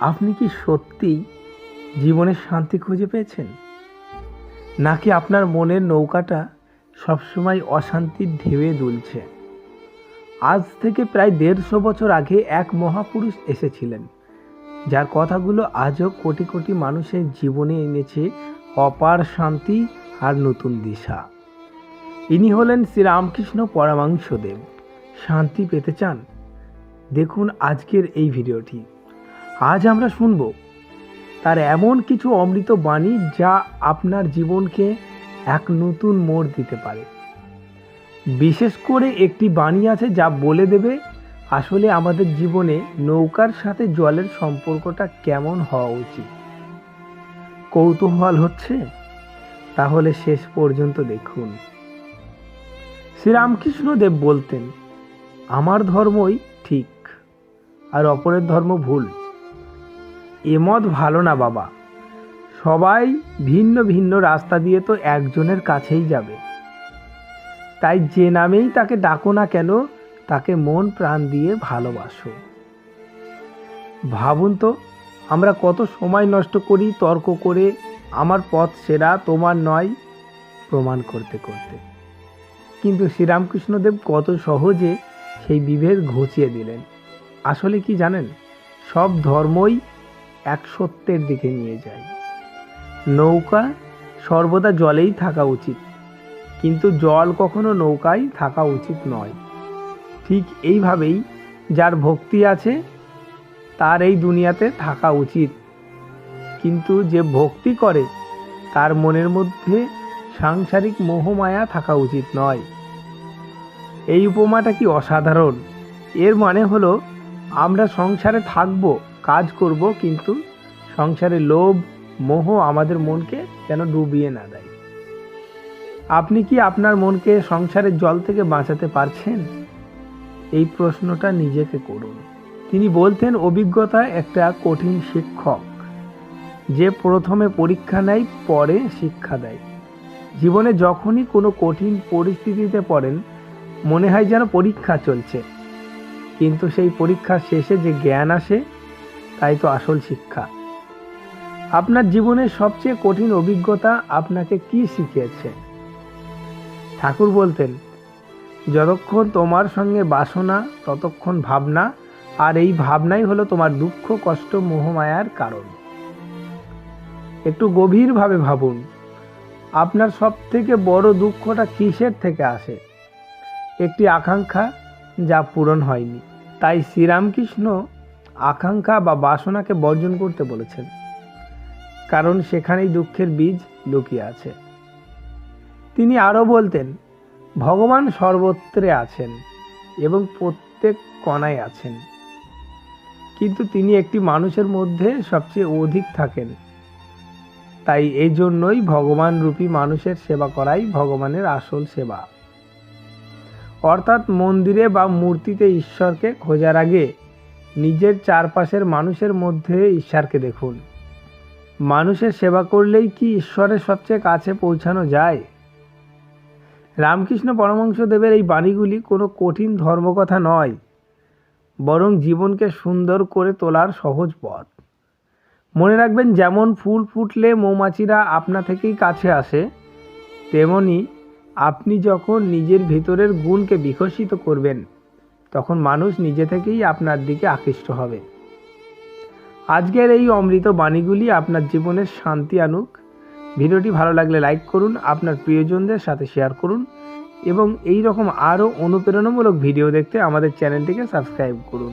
আপনি কি সত্যিই জীবনের শান্তি খুঁজে পেয়েছেন? নাকি আপনার মনের নৌকাটা সবসময় অশান্তির ঢেউয়ে দুলছে? আজ থেকে প্রায় দেড়শো বছর আগে এক মহাপুরুষ এসেছিলেন, যার কথাগুলো আজও কোটি কোটি মানুষের জীবনে এনেছে অপার শান্তি আর নতুন দিশা। ইনি হলেন শ্রীরামকৃষ্ণ পরমাংশদেব শান্তি পেতে চান? দেখুন আজকের এই ভিডিওটি। আজ আমরা শুনব তার এমন কিছু অমৃত বাণী যা আপনার জীবনকে এক নতুন মোড় দিতে পারে। বিশেষ করে একটি বাণী আছে যা বলে দেবে আসলে আমাদের জীবনে নৌকার সাথে জলের সম্পর্কটা কেমন হওয়া উচিত। কৌতূহল হচ্ছে? তাহলে শেষ পর্যন্ত দেখুন। শ্রীরামকৃষ্ণদেব বলতেন, আমার ধর্মই ঠিক আর অপরের ধর্ম ভুল। এ মত ভালো না বাবা। সবাই ভিন্ন ভিন্ন রাস্তা দিয়ে তো একজনের কাছেই যাবে। তাই যে নামেই তাকে ডাকো না কেন, তাকে মন প্রাণ দিয়ে ভালোবাসো। ভাবুন তো, আমরা কত সময় নষ্ট করি তর্ক করে, আমার পথ সেরা তোমার নয়, প্রমাণ করতে করতে। কিন্তু শ্রীরামকৃষ্ণদেব কত সহজে সেই বিভেদ ঘুচিয়ে দিলেন। আসলে কি জানেন, সব ধর্মই এক সত্যের দিকে নিয়ে যায়। নৌকা সর্বদা জলেই থাকা উচিত, কিন্তু জল কখনো নৌকায় থাকা উচিত নয়। ঠিক এইভাবেই যার ভক্তি আছে, তার এই দুনিয়াতে থাকা উচিত। কিন্তু যে ভক্তি করে, তার মনের মধ্যে সাংসারিক মোহমায়া থাকা উচিত নয়। এই উপমাটা কি অসাধারণ? এর মানে হলো, আমরা সংসারে থাকব কাজ করব, কিন্তু সংসারে লোভ, মোহ আমাদের মনকে যেন ডুবিয়ে না দেয়। আপনি কি আপনার মনকে সংসারের জল থেকে বাঁচাতে পারছেন? এই প্রশ্নটা নিজেকে করুন। তিনি বলতেন, অভিজ্ঞতা একটা কঠিন শিক্ষক। যে প্রথমে পরীক্ষা নেয়, পরে শিক্ষা দেয়। জীবনে যখনই কোনো কঠিন পরিস্থিতিতে পড়েন, মনে হয় যেন পরীক্ষা চলছে। কিন্তু সেই পরীক্ষার শেষে যে জ্ঞান আসে তাই তো আসল শিক্ষা। আপনার জীবনের সবচেয়ে কঠিন অভিজ্ঞতা আপনাকে কি শিখিয়েছে? ঠাকুর বলতেন, যতক্ষণ তোমার সঙ্গে বাসনা, ততক্ষণ ভাবনা, আর এই ভাবনাই হলো তোমার দুঃখ, কষ্ট মোহমায়ার কারণ। একটু গভীরভাবে ভাবুন, আপনার সব থেকে বড় দুঃখটা কিসের থেকে আসে? একটি আকাঙ্ক্ষা যা পূরণ হয়নি। তাই শ্রীরামকৃষ্ণ আকাঙ্ক্ষা বা বাসনাকে বর্জন করতে বলেছেন। কারণ সেখানেই দুঃখের বীজ লুকিয়ে আছে। তিনি আরও বলতেন, ভগবান সর্বত্রে আছেন এবং প্রত্যেক কণায় আছেন। কিন্তু তিনি একটি মানুষের মধ্যে সবচেয়ে অধিক থাকেন। তাই এই জন্যই ভগবান রূপী মানুষের সেবা করাই ভগবানের আসল সেবা। অর্থাৎ মন্দিরে বা মূর্তিতে ঈশ্বরকে খোঁজার আগে নিজের চারপাশের মানুষের মধ্যে ঈশ্বরকে দেখুন। মানুষের সেবা করলেই কি ঈশ্বরের সবচেয়ে কাছে পৌঁছানো যায়? রামকৃষ্ণ পরমংশদেবের এই বাণীগুলি কোনো কঠিন ধর্মকথা নয়, বরং জীবনকে সুন্দর করে তোলার সহজ পথ। মনে রাখবেন, যেমন ফুল ফুটলে মৌমাছিরা আপনা থেকেই কাছে আসে, তেমনি আপনি যখন নিজের ভেতরের গুণকে বিকশিত করবেন তখন মানুষ নিজে থেকেই আপনার দিকে আকৃষ্ট হবে। আজকের এই অমৃত বাণীগুলি আপনার জীবনের শান্তি আনুক। ভিডিওটি ভালো লাগলে লাইক করুন, আপনার প্রিয়জনদের সাথে শেয়ার করুন এবং এই রকম আরও অনুপ্রেরণামূলক ভিডিও দেখতে আমাদের চ্যানেলটিকে সাবস্ক্রাইব করুন।